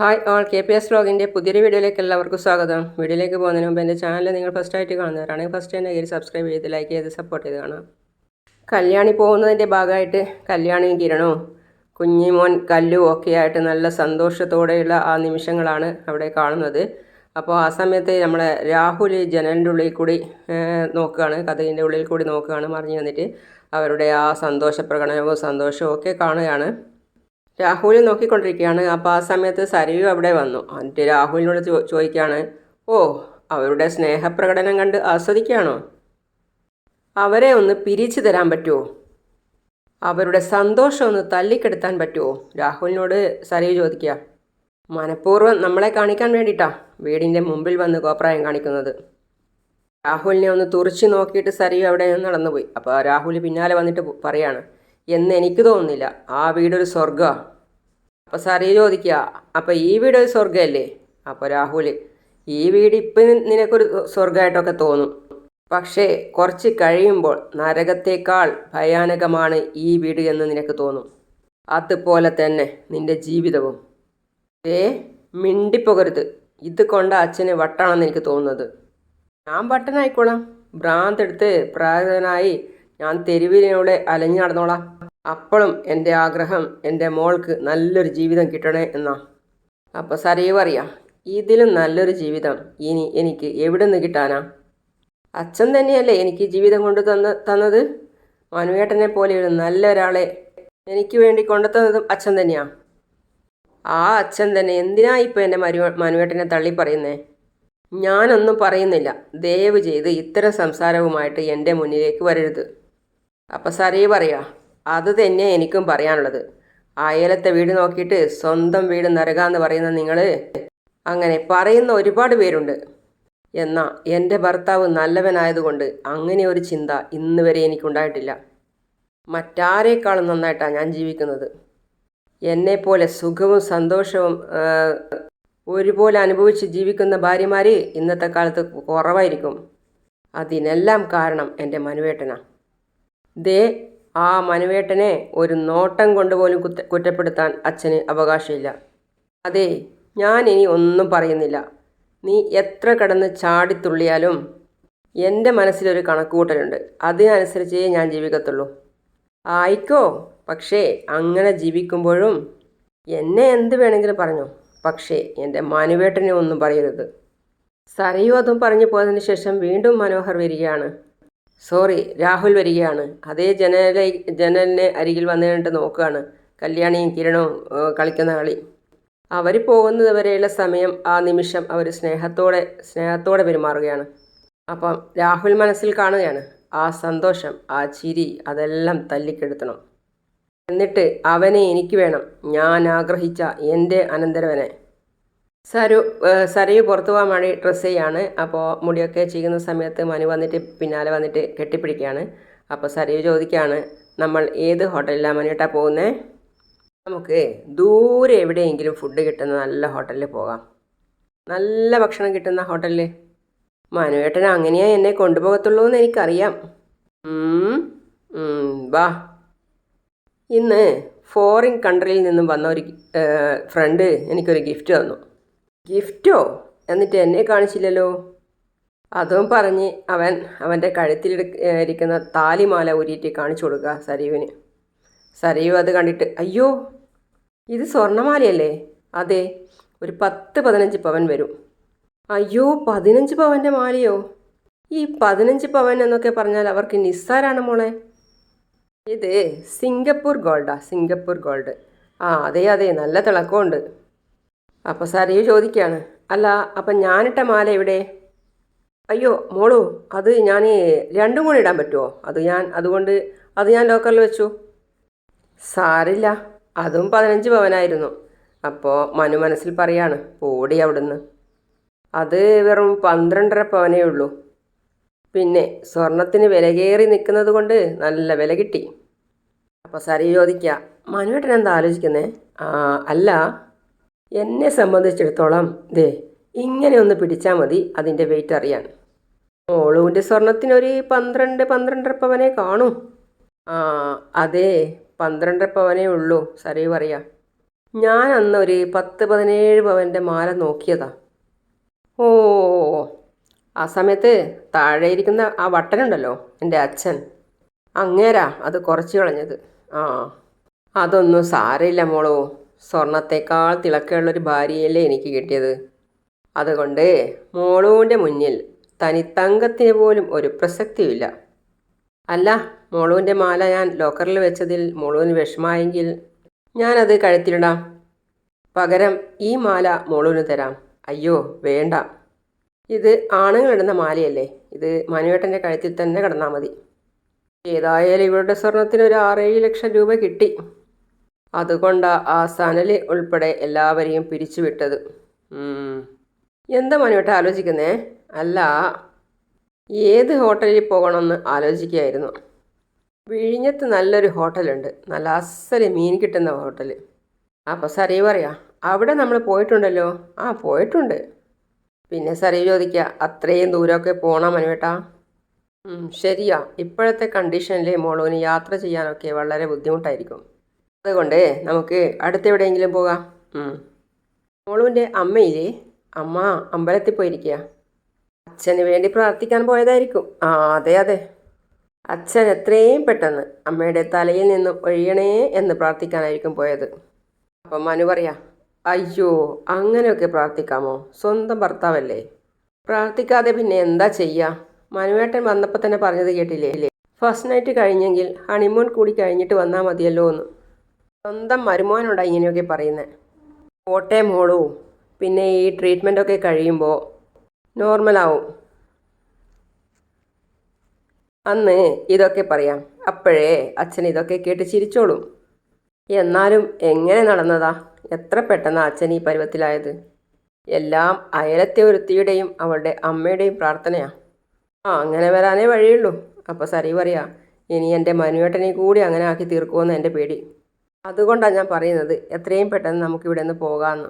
Hi all K P S വ്ലോഗിന്റെ പുതിയൊരു വീഡിയോയിലേക്ക് എല്ലാവർക്കും സ്വാഗതം. വീഡിയോയിലേക്ക് പോകുന്നതിന് മുമ്പ് എന്റെ ചാനൽ നിങ്ങൾ ഫസ്റ്റ് ആയിട്ട് കാണുന്നവരാണെങ്കിൽ ഫസ്റ്റ് തന്നെ കയറി സബ്സ്ക്രൈബ് ചെയ്ത് ലൈക്ക് ചെയ്ത് സപ്പോർട്ട് ചെയ്ത് കാണാം കല്യാണി പോകുന്നതിന്റെ ഭാഗമായിട്ട് കല്യാണിയും കിരണവും കുഞ്ഞിമോൻ കല്ലും ഒക്കെ ആയിട്ട് നല്ല സന്തോഷത്തോടെയുള്ള ആ നിമിഷങ്ങളാണ് അവിടെ കാണുന്നത്. അപ്പോൾ ആ സമയത്ത് നമ്മളെ രാഹുൽ ജനലിന്റെ ഉള്ളിൽ കൂടി നോക്കുകയാണ് കഥകിന്റെ ഉള്ളിൽ കൂടി നോക്കുകയാണ് മറിഞ്ഞു വന്നിട്ട് അവരുടെ ആ സന്തോഷ പ്രകടനവും സന്തോഷവും ഒക്കെ കാണുകയാണ്. രാഹുൽ നോക്കിക്കൊണ്ടിരിക്കുകയാണ്. അപ്പോൾ ആ സമയത്ത് സരയു അവിടെ വന്നു. എന്നിട്ട് രാഹുലിനോട് ചോ ചോദിക്കുകയാണ് ഓ അവരുടെ സ്നേഹപ്രകടനം കണ്ട് ആസ്വദിക്കുകയാണോ? അവരെ ഒന്ന് പിരിച്ചു തരാൻ പറ്റുമോ അവരുടെ സന്തോഷം ഒന്ന് തല്ലിക്കെടുത്താൻ പറ്റുമോ രാഹുലിനോട് സരയു ചോദിക്കുക മനഃപൂർവം നമ്മളെ കാണിക്കാൻ വേണ്ടിയിട്ടാണ് വീടിന്റെ മുമ്പിൽ വന്ന് കോപ്രായം കാണിക്കുന്നത്. രാഹുലിനെ ഒന്ന് തുറച്ചു നോക്കിയിട്ട് സരയു അവിടെ നിന്ന് നടന്നുപോയി. അപ്പോൾ രാഹുൽ പിന്നാലെ വന്നിട്ട് പറയാണ് എന്ന് എനിക്ക് തോന്നുന്നില്ല. ആ വീടൊരു സ്വർഗമാണ് അപ്പോൾ സാറേ ചോദിക്കുക അപ്പോൾ ഈ വീട് ഒരു സ്വർഗമല്ലേ അപ്പോൾ രാഹുൽ ഈ വീട് ഇപ്പം നിനക്കൊരു സ്വർഗമായിട്ടൊക്കെ തോന്നും. പക്ഷേ കുറച്ച് കഴിയുമ്പോൾ നരകത്തേക്കാൾ ഭയാനകമാണ് ഈ വീട് എന്ന് നിനക്ക് തോന്നും. അതുപോലെ തന്നെ നിന്റെ ജീവിതവും. ഏ മിണ്ടിപ്പോകരുത്. ഇത് കൊണ്ട് അച്ഛന് വട്ടാണെന്ന് എനിക്ക് തോന്നുന്നത്. ഞാൻ വട്ടനായിക്കോളാം. ഭ്രാന്തെടുത്ത് പ്രാകൃതനായി ഞാൻ തെരുവിനോടെ അലഞ്ഞു നടന്നോളാം. അപ്പോഴും എന്റെ ആഗ്രഹം എന്റെ മോൾക്ക് നല്ലൊരു ജീവിതം കിട്ടണേ എന്നാ. അപ്പോൾ സരയു പറയാം ഇതിലും നല്ലൊരു ജീവിതം ഇനി എനിക്ക് എവിടെ നിന്ന് കിട്ടാനാ? അച്ഛൻ തന്നെയല്ലേ എനിക്ക് ജീവിതം കൊണ്ടു തന്ന തന്നത്? മനുവേട്ടനെ പോലെ ഒരു നല്ല ഒരാളെ എനിക്ക് വേണ്ടി കൊണ്ടുതന്നതും അച്ഛൻ തന്നെയാ. ആ അച്ഛൻ തന്നെ എന്തിനാ ഇപ്പോൾ എന്റെ മരു മനുവേട്ടനെ തള്ളി പറയുന്നേ? ഞാനൊന്നും പറയുന്നില്ല. ദയവ് ചെയ്ത് ഇത്തരം സംസാരവുമായിട്ട് എന്റെ മുന്നിലേക്ക് വരരുത്. അപ്പം സാറേ പറയാ അത് തന്നെ എനിക്കും പറയാനുള്ളത്. അയലത്തെ വീട് നോക്കിയിട്ട് സ്വന്തം വീട് നരക എന്ന് പറയുന്ന നിങ്ങൾ അങ്ങനെ പറയുന്ന ഒരുപാട് പേരുണ്ട്. എന്നാൽ എന്റെ ഭർത്താവ് നല്ലവനായതുകൊണ്ട് അങ്ങനെ ഒരു ചിന്ത ഇന്ന് വരെ എനിക്കുണ്ടായിട്ടില്ല. മറ്റാരേക്കാളും നന്നായിട്ടാണ് ഞാൻ ജീവിക്കുന്നത്. എന്നെപ്പോലെ സുഖവും സന്തോഷവും ഒരുപോലെ അനുഭവിച്ച് ജീവിക്കുന്ന ഭാര്യമാർ ഇന്നത്തെ കാലത്ത് കുറവായിരിക്കും. അതിനെല്ലാം കാരണം എന്റെ മനുവേട്ടനാണ് ദേ ആ മനുവേട്ടനെ ഒരു നോട്ടം കൊണ്ടുപോലും കുറ്റ കുറ്റപ്പെടുത്താൻ അച്ഛന് അവകാശമില്ല. അതെ ഞാൻ ഇനി ഒന്നും പറയുന്നില്ല. നീ എത്ര കടന്ന് ചാടിത്തുള്ളിയാലും എന്റെ മനസ്സിലൊരു കണക്കുകൂട്ടലുണ്ട്. അതിനനുസരിച്ചേ ഞാൻ ജീവിക്കത്തുള്ളൂ. ആയിക്കോ പക്ഷേ അങ്ങനെ ജീവിക്കുമ്പോഴും എന്നെ എന്ത് വേണമെങ്കിലും പറഞ്ഞു. പക്ഷേ എന്റെ മനുവേട്ടനെ ഒന്നും പറയരുത്. സരയോ അതും പറഞ്ഞു പോയതിന് ശേഷം വീണ്ടും മനോഹർ വരികയാണ്. സോറി രാഹുൽ വരികയാണ്. അതേ ജനലെ ജനലിന് അരികിൽ വന്നിട്ട് നോക്കുകയാണ്. കല്യാണിയും കിരണവും കളിക്കുന്ന കളി. അവർ പോകുന്നത് വരെയുള്ള സമയം ആ നിമിഷം അവർ സ്നേഹത്തോടെ സ്നേഹത്തോടെ പെരുമാറുകയാണ്. അപ്പം രാഹുൽ മനസ്സിൽ കാണുകയാണ് ആ സന്തോഷം ആ ചിരി അതെല്ലാം തല്ലിക്കെടുത്തണം. എന്നിട്ട് അവനെ എനിക്ക് വേണം. ഞാൻ ആഗ്രഹിച്ച എന്റെ അനന്തരവനെ. സരു സരയു പുറത്തു പോകാൻ വേണ്ടി ഡ്രസ്സ് ചെയ്യാണ്. അപ്പോൾ മുടിയൊക്കെ ചെയ്യുന്ന സമയത്ത് മനു വന്നിട്ട് പിന്നാലെ വന്നിട്ട് കെട്ടിപ്പിടിക്കുകയാണ്. അപ്പോൾ സരയു ചോദിക്കുകയാണ് നമ്മൾ ഏത് ഹോട്ടലിലാണ് മനുട്ടാ പോകുന്നത് നമുക്ക് ദൂരെ എവിടെയെങ്കിലും ഫുഡ് കിട്ടുന്ന നല്ല ഹോട്ടലിൽ പോകാം. നല്ല ഭക്ഷണം കിട്ടുന്ന ഹോട്ടലിൽ മനുവേട്ടൻ അങ്ങനെയാ എന്നെ കൊണ്ടുപോകത്തുള്ളൂ എന്ന് എനിക്കറിയാം. വാ. ഇന്ന് ഫോറിൻ കൺട്രിയിൽ നിന്നും വന്ന ഒരു ഫ്രണ്ട് എനിക്കൊരു ഗിഫ്റ്റ് തന്നു. ഗിഫ്റ്റോ? എന്നിട്ട് എന്നെ കാണിച്ചില്ലല്ലോ. അതും പറഞ്ഞ് അവൻ അവന്റെ കഴുത്തിൽ ഇരിക്കുന്ന താലിമാല ഊരിയിട്ട് കാണിച്ചു കൊടുക്കുക സരീവിന്. സരീവ് അത് കണ്ടിട്ട് അയ്യോ ഇത് സ്വർണമാലയല്ലേ? അതെ ഒരു പത്ത് പതിനഞ്ച് പവൻ വരും. അയ്യോ പതിനഞ്ച് പവന്റെ മാലയോ? ഈ പതിനഞ്ച് പവൻ എന്നൊക്കെ പറഞ്ഞാൽ അവർക്ക് നിസ്സാരാണ് മോളെ. ഇത് സിംഗപ്പൂർ ഗോൾഡാ സിംഗപ്പൂർ ഗോൾഡ്. ആ അതെ അതെ നല്ല തിളക്കമുണ്ട്. അപ്പോൾ സരയു ചോദിക്കുകയാണ് അല്ല അപ്പം ഞാനിട്ട മാല എവിടെ? അയ്യോ മോളു അത് ഞാൻ രണ്ടും കൂടി ഇടാൻ പറ്റുമോ അത് ഞാൻ അതുകൊണ്ട് അത് ഞാൻ ലോക്കറിൽ വെച്ചു. സാരില്ല അതും പതിനഞ്ച് പവനായിരുന്നു. അപ്പോൾ മനു മനസ്സിൽ പറയാണ് പോടി അവിടുന്ന്. അത് വെറും പന്ത്രണ്ടര പവനേ ഉള്ളൂ. പിന്നെ സ്വർണത്തിന് വില കയറി നിൽക്കുന്നത് കൊണ്ട് നല്ല വില കിട്ടി. അപ്പോൾ സരി ചോദിക്കുക മനുവേട്ടൻ എന്താ ആലോചിക്കുന്നേ? അല്ല എന്നെ സംബന്ധിച്ചിടത്തോളം ദേ ഇങ്ങനെ ഒന്ന് പിടിച്ചാൽ മതി അതിന്റെ വെയിറ്റ് അറിയാൻ. മോളുവിന്റെ സ്വർണത്തിനൊരു പന്ത്രണ്ട് പന്ത്രണ്ടര പവനെ കാണൂ. ആ അതെ പന്ത്രണ്ടര പവനേ ഉള്ളൂ സരി പറയാ. ഞാൻ അന്ന് ഒരു പത്ത് പതിനേഴ് പവന്റെ മാല നോക്കിയതാ. ഓ ആ സമയത്ത് താഴെ ഇരിക്കുന്ന ആ വട്ടനുണ്ടല്ലോ എന്റെ അച്ഛൻ. അങ്ങേരാ അത് കുറച്ച് കളഞ്ഞത്. ആ അതൊന്നും സാരമില്ല മോളോ. സ്വർണത്തേക്കാൾ തിളക്കമുള്ളൊരു ഭാര്യയല്ലേ എനിക്ക് കിട്ടിയത്. അതുകൊണ്ട് മോളുവിന്റെ മുന്നിൽ തനിത്തങ്കത്തിന് പോലും ഒരു പ്രസക്തിയില്ല അല്ല മോളുവിന്റെ മാല ഞാൻ ലോക്കറിൽ വെച്ചതിൽ മോളുവിന് വിഷമായെങ്കിൽ ഞാനത് കഴുത്തിലിടാം. പകരം ഈ മാല മോളുവിന് തരാം. അയ്യോ വേണ്ട. ഇത് ആണുങ്ങളിടുന്ന മാലയല്ലേ. ഇത് മനുവേട്ടന്റെ കഴുത്തിൽ തന്നെ കിടന്നാൽ മതി. ഏതായാലും ഇവരുടെ സ്വർണത്തിന് ഒരു ആറേഴ് ലക്ഷം രൂപ കിട്ടി. അതുകൊണ്ടാ ആ സനലി ഉൾപ്പെടെ എല്ലാവരെയും പിരിച്ചുവിട്ടത്. എന്താ മനുവേട്ട ആലോചിക്കുന്നേ? അല്ല ഏത് ഹോട്ടലിൽ പോകണമെന്ന് ആലോചിക്കുകയായിരുന്നു. വിഴിഞ്ഞത്ത് നല്ലൊരു ഹോട്ടലുണ്ട്. നല്ല അസൽ മീൻ കിട്ടുന്ന ഹോട്ടൽ അപ്പോൾ സറിയ പറയാ അവിടെ നമ്മൾ പോയിട്ടുണ്ടല്ലോ? ആ പോയിട്ടുണ്ട്. പിന്നെ സറിയ ചോദിക്കുക അത്രയും ദൂരമൊക്കെ പോകണം മനുവേട്ടാ ശരിയാ. ഇപ്പോഴത്തെ കണ്ടീഷനിൽ മോളൂന് യാത്ര ചെയ്യാനൊക്കെ വളരെ ബുദ്ധിമുട്ടായിരിക്കും. അതുകൊണ്ട് നമുക്ക് അടുത്തെവിടെയെങ്കിലും പോകാം. മോളുവിന്റെ അമ്മയില്ലേ? അമ്മ അമ്പലത്തിൽ പോയിരിക്കുക അച്ഛന് വേണ്ടി പ്രാർത്ഥിക്കാൻ പോയതായിരിക്കും. ആ അതെ അതെ. അച്ഛൻ എത്രയും പെട്ടെന്ന് അമ്മയുടെ തലയിൽ നിന്ന് ഒഴിയണേ എന്ന് പ്രാർത്ഥിക്കാനായിരിക്കും പോയത്. അപ്പം മനു പറയാ അയ്യോ അങ്ങനെയൊക്കെ പ്രാർത്ഥിക്കാമോ? സ്വന്തം ഭർത്താവല്ലേ? പ്രാർത്ഥിക്കാതെ പിന്നെ എന്താ ചെയ്യുക മനുവേട്ടൻ വന്നപ്പോൾ തന്നെ പറഞ്ഞത് കേട്ടില്ലേ? ഫസ്റ്റ് നൈറ്റ് കഴിഞ്ഞെങ്കിൽ ഹണിമൂൺ കൂടി കഴിഞ്ഞിട്ട് വന്നാൽ മതിയല്ലോ എന്ന് സ്വന്തം മരുമോനോടാ ഇങ്ങനെയൊക്കെ പറയുന്നത് കോട്ടയം മോളൂ. പിന്നെ ഈ ട്രീറ്റ്മെന്റൊക്കെ കഴിയുമ്പോൾ നോർമലാവും. അന്ന് ഇതൊക്കെ പറയാം. അപ്പോഴേ അച്ഛൻ ഇതൊക്കെ കേട്ട് ചിരിച്ചോളും. എന്നാലും എങ്ങനെ നടന്നതാ? എത്ര പെട്ടെന്ന് അച്ഛൻ ഈ പരുവത്തിലായത്? എല്ലാം അയലത്തെ ഒരുത്തിയുടെയും അവളുടെ അമ്മയുടെയും പ്രാർത്ഥനയാ. ആ അങ്ങനെ വരാനേ വഴിയുള്ളൂ. അപ്പോൾ സരി പറയാ ഇനി എന്റെ മനുവേട്ടനെ കൂടി അങ്ങനെ ആക്കി തീർക്കുമെന്ന് എന്റെ പേടി. അതുകൊണ്ടാണ് ഞാൻ പറയുന്നത് എത്രയും പെട്ടെന്ന് നമുക്കിവിടെ നിന്ന് പോകാമെന്ന്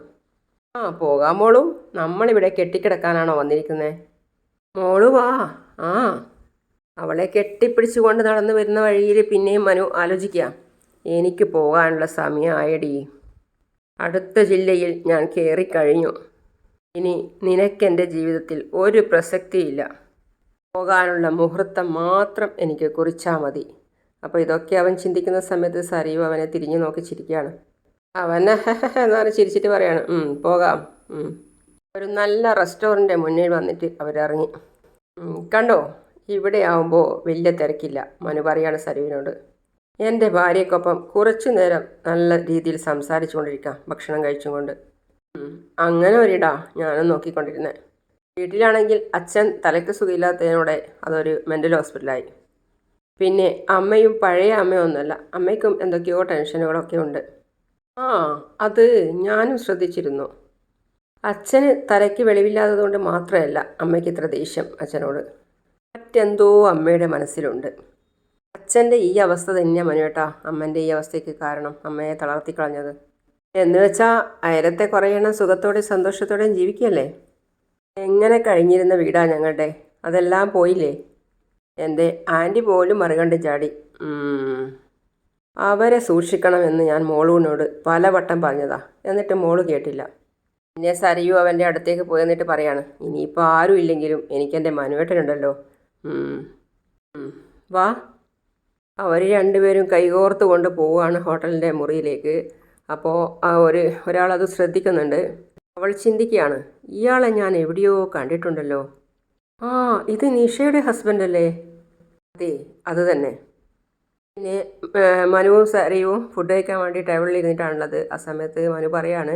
ആ പോകാം മോളും. നമ്മളിവിടെ കെട്ടിക്കിടക്കാനാണോ വന്നിരിക്കുന്നത് മോൾ വാ. ആ. അവളെ കെട്ടിപ്പിടിച്ചുകൊണ്ട് നടന്നു വരുന്ന വഴിയിൽ പിന്നെയും മനു ആലോചിക്കുക. എനിക്ക് പോകാനുള്ള സമയമായടി. അടുത്ത ജില്ലയിൽ ഞാൻ കയറിക്കഴിഞ്ഞു ഇനി നിനക്കെന്റെ ജീവിതത്തിൽ ഒരു പ്രസക്തിയില്ല. പോകാനുള്ള മുഹൂർത്തം മാത്രം എനിക്ക് കുറിച്ചാൽ മതി. അപ്പോൾ ഇതൊക്കെ അവൻ ചിന്തിക്കുന്ന സമയത്ത് സരീവ് അവനെ തിരിഞ്ഞു നോക്കി ചിരിക്കുകയാണ്. അവനെ എന്ന് പറഞ്ഞ് ചിരിച്ചിട്ട് പറയാണ് "ഉം, പോകാം. ഒരു നല്ല റെസ്റ്റോറന്റ് മുന്നിൽ വന്നിട്ട് അവരിറങ്ങി. കണ്ടോ? ഇവിടെ ആവുമ്പോൾ വലിയ തിരക്കില്ല മനു പറയാണ് സരുവിനോട്. എന്റെ ഭാര്യയ്ക്കൊപ്പം കുറച്ചു നേരം നല്ല രീതിയിൽ സംസാരിച്ചു കൊണ്ടിരിക്കാം ഭക്ഷണം കഴിച്ചുകൊണ്ട്. അങ്ങനെ ഒരിടാ ഞാനും നോക്കിക്കൊണ്ടിരുന്നേ. വീട്ടിലാണെങ്കിൽ അച്ഛൻ തലയ്ക്ക് സുഖമില്ലാത്തതിനോടെ അതൊരു മെന്റൽ ഹോസ്പിറ്റലായി പിന്നെ അമ്മയും പഴയ അമ്മയൊന്നുമല്ല അമ്മയ്ക്കും എന്തൊക്കെയോ ടെൻഷനുകളൊക്കെ ഉണ്ട്. ആ അത് ഞാനും ശ്രദ്ധിച്ചിരുന്നു. അച്ഛന് തലയ്ക്ക് വെളിവില്ലാത്തതുകൊണ്ട് മാത്രമല്ല അമ്മയ്ക്ക് ഇത്ര ദേഷ്യം അച്ഛനോട്. മറ്റെന്തോ അമ്മയുടെ മനസ്സിലുണ്ട്. അച്ഛന്റെ ഈ അവസ്ഥ തന്നെയാണ് മനുവേട്ടാ അമ്മന്റെ ഈ അവസ്ഥയ്ക്ക് കാരണം അമ്മയെ തളർത്തിക്കളഞ്ഞത് എന്ന് വെച്ചാൽ അയലത്തെ കുറേ എണ്ണം സുഖത്തോടെയും സന്തോഷത്തോടെയും ജീവിക്കുകയല്ലേ? എങ്ങനെ കഴിഞ്ഞിരുന്ന വീടാ ഞങ്ങളുടെ? അതെല്ലാം പോയില്ലേ? എന്റെ ആന്റി പോലും മറികണ്ട് ചാടി. അവരെ സൂക്ഷിക്കണമെന്ന് ഞാൻ മോളൂനോട് പലവട്ടം പറഞ്ഞതാ. എന്നിട്ട് മോൾ കേട്ടില്ല. പിന്നെ സരിയു അവന്റെ അടുത്തേക്ക് പോയി എന്നിട്ട് പറയാണ് ഇനിയിപ്പോൾ ആരും ഇല്ലെങ്കിലും എനിക്കെന്റെ മനുവേട്ടനുണ്ടല്ലോ. വാ. അവർ രണ്ടുപേരും കൈകോർത്ത് കൊണ്ട് പോവുകയാണ് ഹോട്ടലിന്റെ മുറിയിലേക്ക്. അപ്പോൾ ആ ഒരു ഒരാളത് ശ്രദ്ധിക്കുന്നുണ്ട്. അവൾ ചിന്തിക്കുകയാണ് ഇയാളെ ഞാൻ എവിടെയോ കണ്ടിട്ടുണ്ടല്ലോ. ആ ഇത് നിഷയുടെ ഹസ്ബൻഡ് അല്ലേ അതെ തന്നെ. പിന്നെ മനുവും സരയും ഫുഡ് കഴിക്കാൻ വേണ്ടി ടേബിളിൽ ഇരുന്നിട്ടാണുള്ളത്. ആ സമയത്ത് മനു പറയാണ്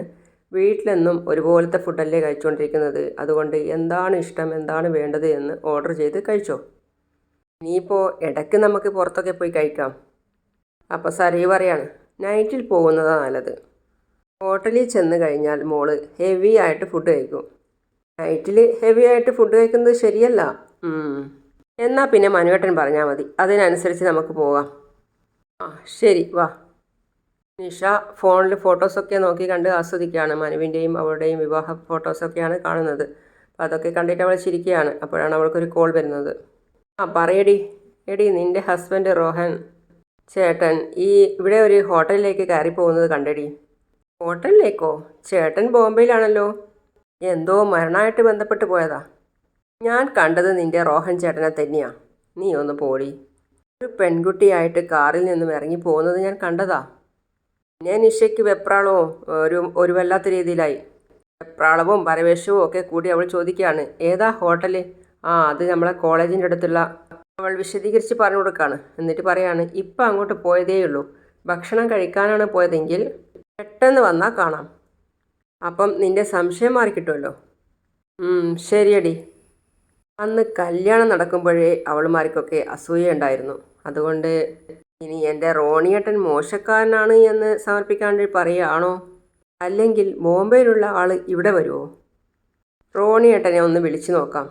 വീട്ടിലെന്നും ഒരുപോലത്തെ ഫുഡല്ലേ കഴിച്ചുകൊണ്ടിരിക്കുന്നത് അതുകൊണ്ട് എന്താണ് ഇഷ്ടം? എന്താണ് വേണ്ടത്? എന്ന് ഓർഡർ ചെയ്ത് കഴിച്ചോ. ഇനിയിപ്പോൾ ഇടയ്ക്ക് നമുക്ക് പുറത്തൊക്കെ പോയി കഴിക്കാം. അപ്പോൾ സരയു പറയാണ് നൈറ്റിൽ പോകുന്നതാണ് നല്ലത്. ഹോട്ടലിൽ ചെന്ന് കഴിഞ്ഞാൽ മോൾ ഹെവി ആയിട്ട് ഫുഡ് കഴിക്കും. നൈറ്റിൽ ഹെവി ആയിട്ട് ഫുഡ് കഴിക്കുന്നത് ശരിയല്ല. എന്നാൽ പിന്നെ മനുവേട്ടൻ പറഞ്ഞാൽ മതി. അതിനനുസരിച്ച് നമുക്ക് പോകാം. ആ ശരി വാ. നിഷ ഫോണിൽ ഫോട്ടോസൊക്കെ നോക്കി കണ്ട് ആസ്വദിക്കുകയാണ്. മനുവിന്റെയും അവളുടെയും വിവാഹ ഫോട്ടോസൊക്കെയാണ് കാണുന്നത്. അപ്പോൾ അതൊക്കെ കണ്ടിട്ട് അവൾ ചിരിക്കുകയാണ്. അപ്പോഴാണ് അവൾക്കൊരു കോൾ വരുന്നത്. ആ പറയടി. എടി നിന്റെ ഹസ്ബൻഡ് റോഹൻ ചേട്ടൻ ഈ ഇവിടെ ഒരു ഹോട്ടലിലേക്ക് കയറി പോകുന്നത് കണ്ടടി. ഹോട്ടലിലേക്കോ? ചേട്ടൻ ബോംബെയിലാണല്ലോ. എന്തോ മരണമായിട്ട് ബന്ധപ്പെട്ട് പോയതാ. ഞാൻ കണ്ടത് നിന്റെ റോഹൻ ചേട്ടനെ തന്നെയാ. നീ ഒന്ന് പോടി. ഒരു പെൺകുട്ടിയായിട്ട് കാറിൽ നിന്നും ഇറങ്ങി പോകുന്നത് ഞാൻ കണ്ടതാ. പിന്നെ നിഷയ്ക്ക് വെപ്രാളവും ഒരു ഒരു വല്ലാത്ത രീതിയിലായി. വെപ്രാളവും പരവേഷവും ഒക്കെ കൂടി അവൾ ചോദിക്കുകയാണ്. ഏതാ ഹോട്ടൽ? ആ അത് നമ്മളെ കോളേജിന്റെ അടുത്തുള്ള അവൾ വിശദീകരിച്ച് പറഞ്ഞു കൊടുക്കുകയാണ് എന്നിട്ട് പറയാണ് ഇപ്പം അങ്ങോട്ട് പോയതേ ഉള്ളൂ. ഭക്ഷണം കഴിക്കാനാണ് പോയതെങ്കിൽ പെട്ടെന്ന് വന്നാൽ കാണാം. അപ്പം നിന്റെ സംശയം മാറിക്കിട്ടുമല്ലോ ശരിയടി. അന്ന് കല്യാണം നടക്കുമ്പോഴേ അവളുമാർക്കൊക്കെ അസൂയ അതുകൊണ്ട് ഇനി എന്റെ റോണിയേട്ടൻ മോശക്കാരനാണ് എന്ന് സമർപ്പിക്കാണ്ട് പറയുകയാണോ? അല്ലെങ്കിൽ ബോംബെയിലുള്ള ആൾ ഇവിടെ വരുമോ? റോണിയേട്ടനെ ഒന്ന് വിളിച്ചു നോക്കാം.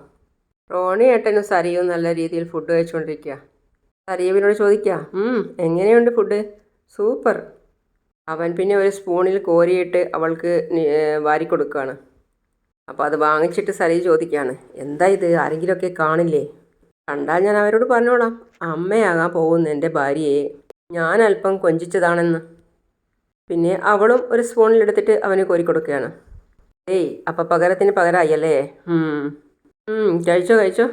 റോണിയേട്ടനും സരിയും നല്ല രീതിയിൽ ഫുഡ് കഴിച്ചുകൊണ്ടിരിക്കുക. സരീവിനോട് ചോദിക്കുക "ഉം, എങ്ങനെയുണ്ട് ഫുഡ് സൂപ്പർ. അവൻ പിന്നെ ഒരു സ്പൂണിൽ കോരിയിട്ട് അവൾക്ക് വാരിക്കൊടുക്കുകയാണ്. വാരി കൊടുക്കുകയാണ് അപ്പോൾ അത് വാങ്ങിച്ചിട്ട് സരി ചോദിക്കുകയാണ് എന്താ ഇത്? ആരെങ്കിലുമൊക്കെ കാണില്ലേ? കണ്ടാൽ ഞാൻ അവരോട് പറഞ്ഞോളാം അമ്മയാകാൻ പോകുന്ന എന്റെ ഭാര്യയെ ഞാൻ അല്പം കൊഞ്ചിച്ചതാണെന്ന്. പിന്നെ അവളും ഒരു സ്പൂണിലെടുത്തിട്ട് അവന് കോരി കൊടുക്കുകയാണ്. ഏയ് അപ്പം പകരത്തിന് പകരമായി അല്ലേ കഴിച്ചോ കഴിച്ചോ.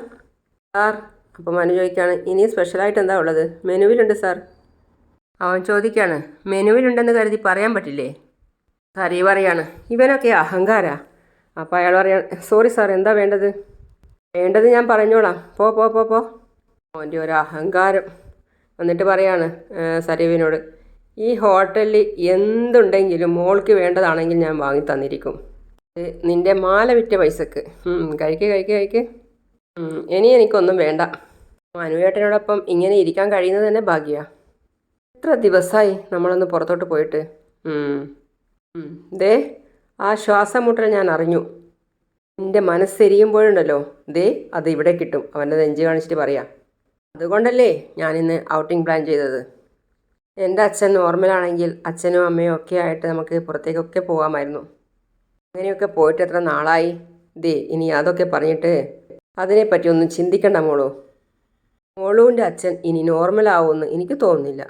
സാർ അപ്പോൾ മനു ചോദിക്കുകയാണ് ഇനി സ്പെഷ്യലായിട്ട് എന്താ ഉള്ളത്? മെനുവിലുണ്ട് സാർ. അവൻ ചോദിക്കുകയാണ് മെനുവിലുണ്ടെന്ന് കരുതി പറയാൻ പറ്റില്ലേ? ഈ പറയാണ് ഇവനൊക്കെ അഹങ്കാര. അപ്പോൾ അയാൾ പറയാം സോറി സാർ എന്താ വേണ്ടത്? വേണ്ടത് ഞാൻ പറഞ്ഞോളാം. പോ പോ പോ പോ. അവന്റെ ഒരു അഹങ്കാരം. എന്നിട്ട് പറയാണ് സരീവിനോട് ഈ ഹോട്ടലിൽ എന്തുണ്ടെങ്കിലും മോൾക്ക് വേണ്ടതാണെങ്കിൽ ഞാൻ വാങ്ങി തന്നിരിക്കും. നിന്റെ മാല വിറ്റ പൈസക്ക്. കഴിക്ക് കഴിക്ക് കഴിക്ക്. ഇനി എനിക്കൊന്നും വേണ്ട. മനുവേട്ടനോടൊപ്പം ഇങ്ങനെ ഇരിക്കാൻ കഴിയുന്നത് തന്നെ ഭാഗ്യമാണ് എത്ര ദിവസമായി നമ്മളൊന്ന് പുറത്തോട്ട് പോയിട്ട്. ദേ ആ ശ്വാസമുട്ടൽ ഞാൻ അറിഞ്ഞു. എന്റെ മനസ്സെരിയുമ്പോഴുണ്ടല്ലോ ദേ അത് ഇവിടെ കിട്ടും. അവന്റെ നെഞ്ച് കാണിച്ചിട്ട് പറയാം. അതുകൊണ്ടല്ലേ ഞാനിന്ന് ഔട്ടിംഗ് പ്ലാൻ ചെയ്തത്. എന്റെ അച്ഛൻ നോർമലാണെങ്കിൽ അച്ഛനും അമ്മയും ഒക്കെ ആയിട്ട് നമുക്ക് പുറത്തേക്കൊക്കെ പോകാമായിരുന്നു. അങ്ങനെയൊക്കെ പോയിട്ട് എത്ര നാളായി? ദേ ഇനി അതൊക്കെ പറഞ്ഞിട്ട് അതിനെപ്പറ്റി ഒന്നും ചിന്തിക്കണ്ട മോളൂ. മോളുവിന്റെ അച്ഛൻ ഇനി നോർമലാവുമെന്ന് എനിക്ക് തോന്നുന്നില്ല.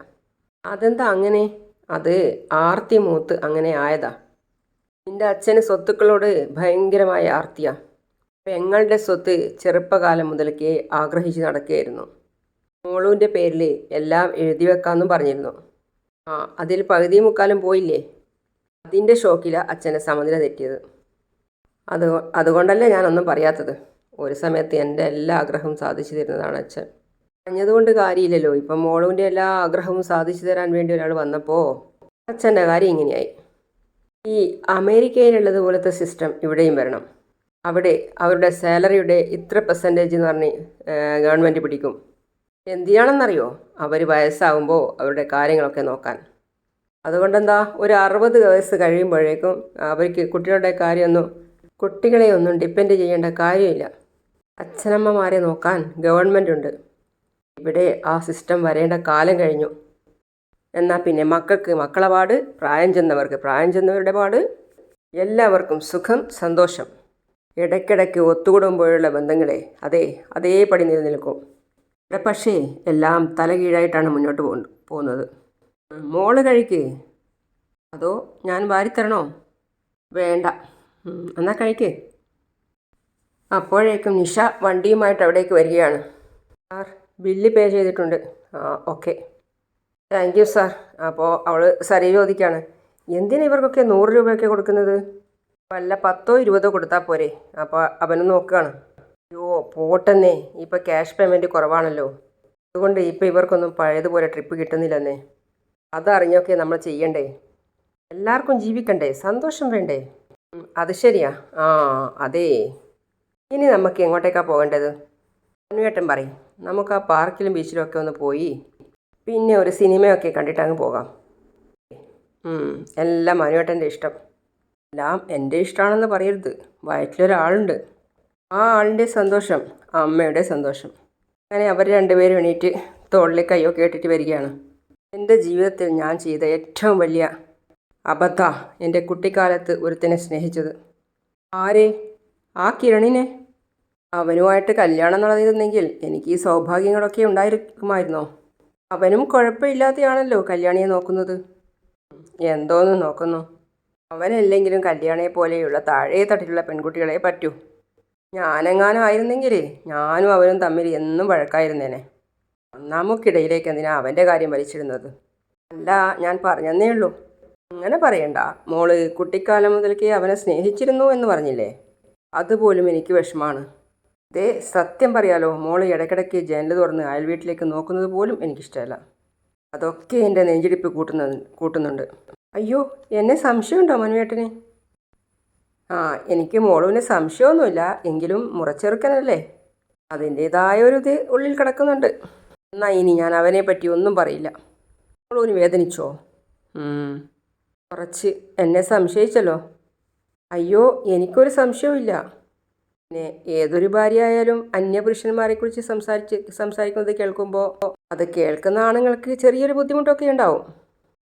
അതെന്താ അങ്ങനെ? അത് ആർത്തി മൂത്ത് അങ്ങനെ ആയതാ. നിന്റെ അച്ഛന് സ്വത്തുക്കളോട് ഭയങ്കരമായ ആർത്തിയാ. പെങ്ങളുടെ സ്വത്ത് ചെറുപ്പകാലം മുതൽക്കേ ആഗ്രഹിച്ച് നടക്കുകയായിരുന്നു. മോളുവിന്റെ പേരിൽ എല്ലാം എഴുതി വെക്കാമെന്നും പറഞ്ഞിരുന്നു. ആ അതിൽ പകുതി മുക്കാലും പോയില്ലേ? അതിന്റെ ഷോക്കിലാണ് അച്ഛനെ സമനില തെറ്റിയത്. അത് അതുകൊണ്ടല്ലേ ഞാനൊന്നും പറയാത്തത്. ഒരു സമയത്ത് എന്റെ എല്ലാ ആഗ്രഹവും സാധിച്ചു തരുന്നതാണ് അച്ഛൻ. പറഞ്ഞതുകൊണ്ട് കാര്യമില്ലല്ലോ. ഇപ്പം മോളുവിന്റെ എല്ലാ ആഗ്രഹവും സാധിച്ചു തരാൻ വേണ്ടി ഒരാൾ വന്നപ്പോൾ അച്ഛന്റെ കാര്യം ഇങ്ങനെയായി. ഈ അമേരിക്കയിലുള്ളത് പോലത്തെ സിസ്റ്റം ഇവിടെയും വരണം. അവിടെ അവരുടെ സാലറിയുടെ ഇത്ര പെർസെന്റേജ് എന്ന് പറഞ്ഞ് ഗവൺമെന്റ് പിടിക്കും. എന്തിനാണെന്നറിയോ? അവർ വയസ്സാകുമ്പോൾ അവരുടെ കാര്യങ്ങളൊക്കെ നോക്കാൻ. അതുകൊണ്ടെന്താ? ഒരു അറുപത് വയസ്സ് കഴിയുമ്പോഴേക്കും അവർക്ക് കുട്ടികളുടെ കാര്യമൊന്നും കുട്ടികളെ ഒന്നും ഡിപ്പെൻഡ് ചെയ്യേണ്ട കാര്യമില്ല. അച്ഛനമ്മമാരെ നോക്കാൻ ഗവൺമെന്റ് ഉണ്ട്. ഇവിടെ ആ സിസ്റ്റം വരേണ്ട കാലം കഴിഞ്ഞു. എന്നാൽ പിന്നെ മക്കൾക്ക് മക്കളെ പാട് പ്രായം ചെന്നവർക്ക് പ്രായം ചെന്നവരുടെ പാട് എല്ലാവർക്കും സുഖം സന്തോഷം. ഇടയ്ക്കിടയ്ക്ക് ഒത്തുകൂടുമ്പോഴുള്ള ബന്ധങ്ങളെ അതേ അതേപടി നിലനിൽക്കും. ഇവിടെ പക്ഷേ എല്ലാം തലകീഴായിട്ടാണ് മുന്നോട്ട് പോ പോകുന്നത്. മോൾ കഴിക്ക്. അതോ ഞാൻ വാരിത്തരണോ? വേണ്ട. എന്നാൽ എന്നാ കഴിക്ക്. അപ്പോഴേക്കും നിഷ വണ്ടിയുമായിട്ട് അവിടേക്ക് വരികയാണ്. സാർ ബില്ല് പേ ചെയ്തിട്ടുണ്ട്. ആ ഓക്കെ. താങ്ക് യു സാർ അപ്പോൾ അവൾ സരി ചോദിക്കുകയാണ് എന്തിനാ ഇവർക്കൊക്കെ നൂറ് രൂപയൊക്കെ കൊടുക്കുന്നത്? വല്ല പത്തോ ഇരുപതോ കൊടുത്താൽ പോരെ. അപ്പോൾ അവനും നോക്കുകയാണ് അയ്യോ പോട്ടെന്നേ. ഇപ്പോൾ ക്യാഷ് പേയ്മെന്റ് കുറവാണല്ലോ. അതുകൊണ്ട് ഇപ്പോൾ ഇവർക്കൊന്നും പഴയതുപോലെ ട്രിപ്പ് കിട്ടുന്നില്ലെന്നേ. അതറിഞ്ഞൊക്കെ നമ്മൾ ചെയ്യണ്ടേ? എല്ലാവർക്കും ജീവിക്കണ്ടേ? സന്തോഷം വേണ്ടേ? അത് ശരിയാ. ആ അതേ. ഇനി നമുക്ക് എങ്ങോട്ടേക്കാണ് പോകേണ്ടത്? അനുവേട്ടൻ പറയും. നമുക്ക് ആ പാർക്കിലും ബീച്ചിലും ഒക്കെ ഒന്ന് പോയി പിന്നെ ഒരു സിനിമയൊക്കെ കണ്ടിട്ട് അങ്ങ് പോകാം. എല്ലാം മനുവേട്ടന്റെ ഇഷ്ടം. എല്ലാം എന്റെ ഇഷ്ടമാണെന്ന് പറയരുത്. വയറ്റിലൊരാളുണ്ട്. ആ ആളിന്റെ സന്തോഷം അമ്മയുടെ സന്തോഷം. അങ്ങനെ അവർ രണ്ടുപേരും എണീറ്റ് തോളിലെ കൈയൊക്കെ ഇട്ടിട്ട് വരികയാണ്. എന്റെ ജീവിതത്തിൽ ഞാൻ ചെയ്ത ഏറ്റവും വലിയ അബദ്ധ എന്റെ കുട്ടിക്കാലത്ത് ഒരുത്തിനെ സ്നേഹിച്ചത്. ആരെ? ആ കിരണിനെ? അവനുമായിട്ട് കല്യാണം നടന്നിരുന്നെങ്കിൽ എനിക്ക് ഈ സൗഭാഗ്യങ്ങളൊക്കെ ഉണ്ടായിരിക്കുമായിരുന്നോ? അവനും കുഴപ്പമില്ലാതെയാണല്ലോ കല്യാണിയെ നോക്കുന്നത്. എന്തോന്ന് നോക്കുന്നു? അവനല്ലെങ്കിലും കല്യാണിയെ പോലെയുള്ള താഴെ തട്ടിലുള്ള പെൺകുട്ടികളെ പറ്റൂ. ഞാനെങ്ങാനും ആയിരുന്നെങ്കിലേ ഞാനും അവനും തമ്മിൽ എന്നും വഴക്കായിരുന്നേനെ. നമുക്കിടയിലേക്ക് എന്തിനാ അവന്റെ കാര്യം വലിച്ചിരുന്നത് അല്ല ഞാൻ പറഞ്ഞെന്നേ ഉള്ളൂ. അങ്ങനെ പറയണ്ട. മോൾ കുട്ടിക്കാലം മുതൽക്കേ അവനെ സ്നേഹിച്ചിരുന്നു എന്ന് പറഞ്ഞില്ലേ? അതുപോലും എനിക്ക് വിഷമാണ്. ദേ സത്യം പറയാലോ മോൾ ഇടയ്ക്കിടയ്ക്ക് ജനൽ തുറന്ന് അയൽ വീട്ടിലേക്ക് നോക്കുന്നത് പോലും എനിക്കിഷ്ടമല്ല. അതൊക്കെ എന്റെ നെഞ്ചിടിപ്പ് കൂട്ടുന്ന കൂട്ടുന്നുണ്ട്. അയ്യോ എന്നെ സംശയമുണ്ടോ മനുവേട്ടന്? ആ എനിക്ക് മോളുവിന് സംശയമൊന്നുമില്ല എങ്കിലും മുറച്ചെറുക്കനല്ലേ? അതിന്റേതായ ഒരു ഇത് ഉള്ളിൽ കിടക്കുന്നുണ്ട്. എന്നാൽ ഇനി ഞാൻ അവനെ പറ്റി ഒന്നും പറയില്ല. മോളുവിന് വേദനിച്ചോ? കുറച്ച് എന്നെ സംശയിച്ചല്ലോ. അയ്യോ എനിക്കൊരു സംശയവുമില്ല. പിന്നെ ഏതൊരു ഭാര്യയായാലും അന്യപുരുഷന്മാരെക്കുറിച്ച് സംസാരിച്ച് സംസാരിക്കുന്നത് കേൾക്കുമ്പോൾ അത് കേൾക്കുന്ന ആണുങ്ങൾക്ക് ചെറിയൊരു ബുദ്ധിമുട്ടൊക്കെ ഉണ്ടാവും.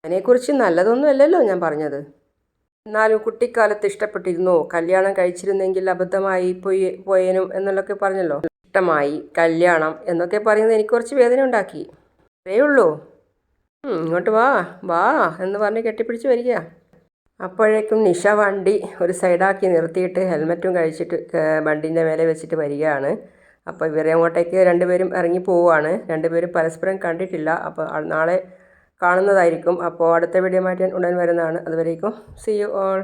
അതിനെക്കുറിച്ച് നല്ലതൊന്നും അല്ലല്ലോ ഞാൻ പറഞ്ഞത്. എന്നാലും കുട്ടിക്കാലത്ത് ഇഷ്ടപ്പെട്ടിരുന്നു. കല്യാണം കഴിച്ചിരുന്നെങ്കിൽ അബദ്ധമായി പോയി പോയേനും എന്നുള്ളൊക്കെ പറഞ്ഞല്ലോ. ഇഷ്ടമായി കല്യാണം എന്നൊക്കെ പറയുന്നത് എനിക്ക് കുറച്ച് വേദന ഉണ്ടാക്കി. അതേ ഉള്ളൂ ഇങ്ങോട്ട് വാ വാ എന്ന് പറഞ്ഞ് കെട്ടിപ്പിടിച്ച് വരിക. അപ്പോഴേക്കും നിഷ വണ്ടി ഒരു സൈഡാക്കി നിർത്തിയിട്ട് ഹെൽമറ്റും കഴിച്ചിട്ട് വണ്ടീന്റെ മേലെ വെച്ചിട്ട് വരികയാണ്. അപ്പോൾ ഇവരെ അങ്ങോട്ടേക്ക് രണ്ടുപേരും ഇറങ്ങി പോവുകയാണ്. രണ്ടുപേരും പരസ്പരം കണ്ടിട്ടില്ല. അപ്പോൾ നാളെ കാണുന്നതായിരിക്കും. അപ്പോൾ അടുത്ത വീഡിയോ മാറ്റാൻ ഉടൻ വരുന്നതാണ്. അതുവരേക്കും സി യു ഓൾ